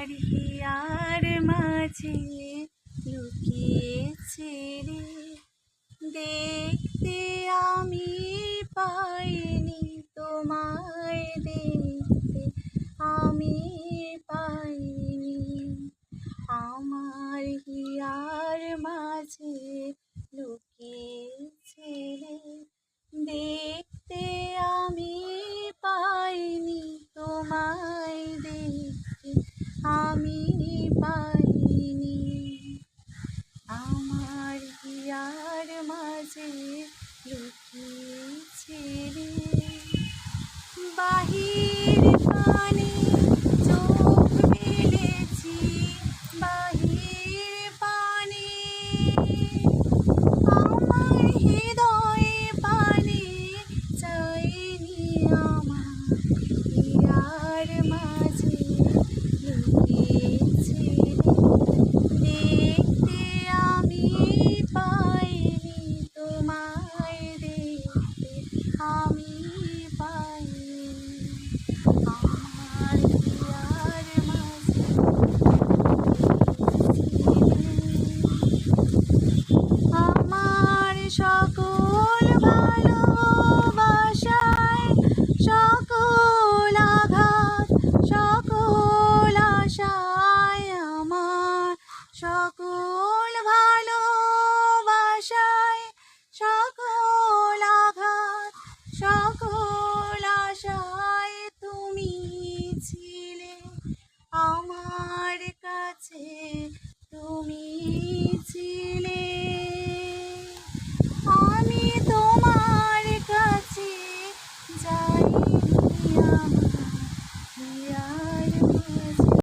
আমার হিয়ার মাঝে লুকিয়েছে রে। দেখতে আমি পাইনি তোমায় দেখতে আমি পাইনি আমার হিয়ার মাঝে লুকিয়েছে বাহির আমি পাই আমার হিয়ার মাঝে সকল ভালোবাসায় তুমি ছিলে আমার কাছে তুমি